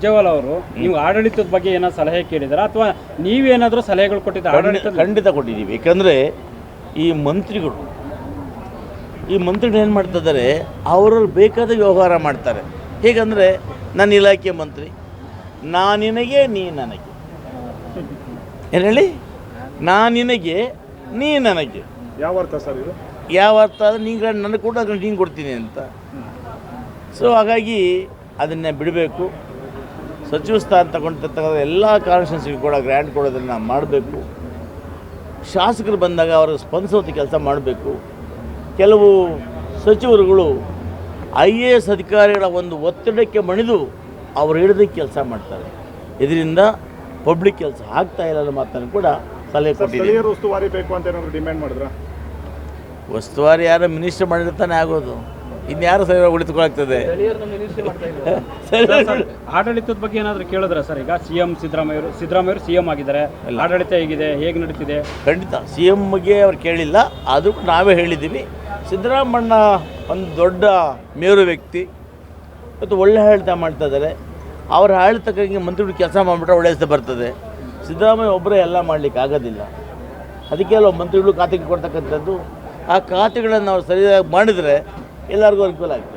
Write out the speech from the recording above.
ರಾಜ್ಯಪಾಲ ಅವರು ನೀವು ಆಡಳಿತದ ಬಗ್ಗೆ ಏನೋ ಸಲಹೆ ಕೇಳಿದಾರ? ಅಥವಾ ನೀವೇನಾದರೂ ಸಲಹೆಗಳು ಕೊಟ್ಟಿದ್ದ ಆಡಳಿತ ಖಂಡಿತ ಕೊಟ್ಟಿದ್ದೀವಿ. ಯಾಕಂದರೆ ಈ ಮಂತ್ರಿಗಳು ಈ ಮಂತ್ರಿಗಳು ಏನು ಮಾಡ್ತಿದ್ದಾರೆ ಅವರಲ್ಲಿ ಬೇಕಾದ ವ್ಯವಹಾರ ಮಾಡ್ತಾರೆ. ಹೇಗಂದರೆ ನನ್ನ ಇಲಾಖೆ ಮಂತ್ರಿ ನಾನಿನಗೆ ನೀ ನನಗೆ. ಏನು ಹೇಳಿ? ನಾ ನಿನಗೆ ನೀ ನನಗೆ. ಯಾವ ಅರ್ಥ ಸರ್ ಇದು? ಯಾವ ಅರ್ಥ ಅಂದರೆ ನೀನು ನನಗೆ ಕೊಟ್ಟು ಅದನ್ನು ನೀನು ಕೊಡ್ತೀನಿ ಅಂತ. ಸೊ ಹಾಗಾಗಿ ಅದನ್ನೇ ಬಿಡಬೇಕು. ಸಚಿವ ಸ್ಥಾನ ತಗೊಂಡಿರ್ತಕ್ಕಂಥ ಎಲ್ಲ ಕಾನ್ಸ್ಟಿಟ್ಯೂನ್ಸಿಗೆ ಕೂಡ ಗ್ರ್ಯಾಂಟ್ ಕೊಡೋದನ್ನು ಮಾಡಬೇಕು. ಶಾಸಕರು ಬಂದಾಗ ಅವ್ರಿಗೆ ಸ್ಪಂದಿಸೋದು ಕೆಲಸ ಮಾಡಬೇಕು. ಕೆಲವು ಸಚಿವರುಗಳು ಐ ಎ ಎಸ್ ಅಧಿಕಾರಿಗಳ ಒಂದು ಒತ್ತಡಕ್ಕೆ ಮಣಿದು ಅವರು ಹಿಡಿದ ಕೆಲಸ ಮಾಡ್ತಾರೆ. ಇದರಿಂದ ಪಬ್ಲಿಕ್ ಕೆಲಸ ಆಗ್ತಾ ಇಲ್ಲ ಅನ್ನೋ ಮಾತನ್ನು ಕೂಡ ಸಲಹೆ ಕೊಟ್ಟಿದ್ದೀವಿ. ಉಸ್ತುವಾರಿ ಬೇಕು ಅಂತ ಏನಾದರೂ ಡಿಮ್ಯಾಂಡ್ ಮಾಡಿದ್ರ? ಉಸ್ತುವಾರಿ ಯಾರೋ ಮಿನಿಸ್ಟರ್ ಮಾಡಿರ್ತಾನೆ ಆಗೋದು. ಇನ್ಯಾರು ಸರಿ ಉಳಿದುಕೊಳ್ಳಾಗ್ತದೆ ಆಡಳಿತದ ಬಗ್ಗೆ ಏನಾದರೂ ಕೇಳಿದ್ರೆ ಸರ್? ಈಗ ಸಿ ಸಿಎಂ ಸಿದ್ದರಾಮಯ್ಯರು ಸಿದ್ದರಾಮಯ್ಯರು ಸಿಎಂ ಆಗಿದ್ದಾರೆ. ಆಡಳಿತ ಹೇಗಿದೆ? ಹೇಗೆ ನಡೀತಿದೆ? ಖಂಡಿತ. ಸಿ ಎಮ್ಗೆ ಅವ್ರು ಕೇಳಿಲ್ಲ. ಆದರೂ ನಾವೇ ಹೇಳಿದ್ದೀವಿ. ಸಿದ್ದರಾಮಣ್ಣ ಒಂದು ದೊಡ್ಡ ಮೇರು ವ್ಯಕ್ತಿ. ಮತ್ತು ಒಳ್ಳೆ ಆಡಳಿತ ಮಾಡ್ತಾ ಇದ್ದಾರೆ. ಅವ್ರ ಆಡಳಿತಕ್ಕಾಗಿ ಮಂತ್ರಿಗಳು ಕೆಲಸ ಮಾಡಿಬಿಟ್ರೆ ಒಳ್ಳೆ ಹೆಸರು ಬರ್ತದೆ. ಸಿದ್ದರಾಮಯ್ಯ ಒಬ್ಬರೇ ಎಲ್ಲ ಮಾಡಲಿಕ್ಕೆ ಆಗೋದಿಲ್ಲ. ಅದಕ್ಕೆ ಮಂತ್ರಿಗಳು ಖಾತೆಗೆ ಕೊಡ್ತಕ್ಕಂಥದ್ದು. ಆ ಖಾತೆಗಳನ್ನು ಅವ್ರು ಸರಿಯಾಗಿ ಮಾಡಿದರೆ ಎಲ್ಲರಿಗೂ ಅನುಕೂಲ ಆಗ್ತದೆ.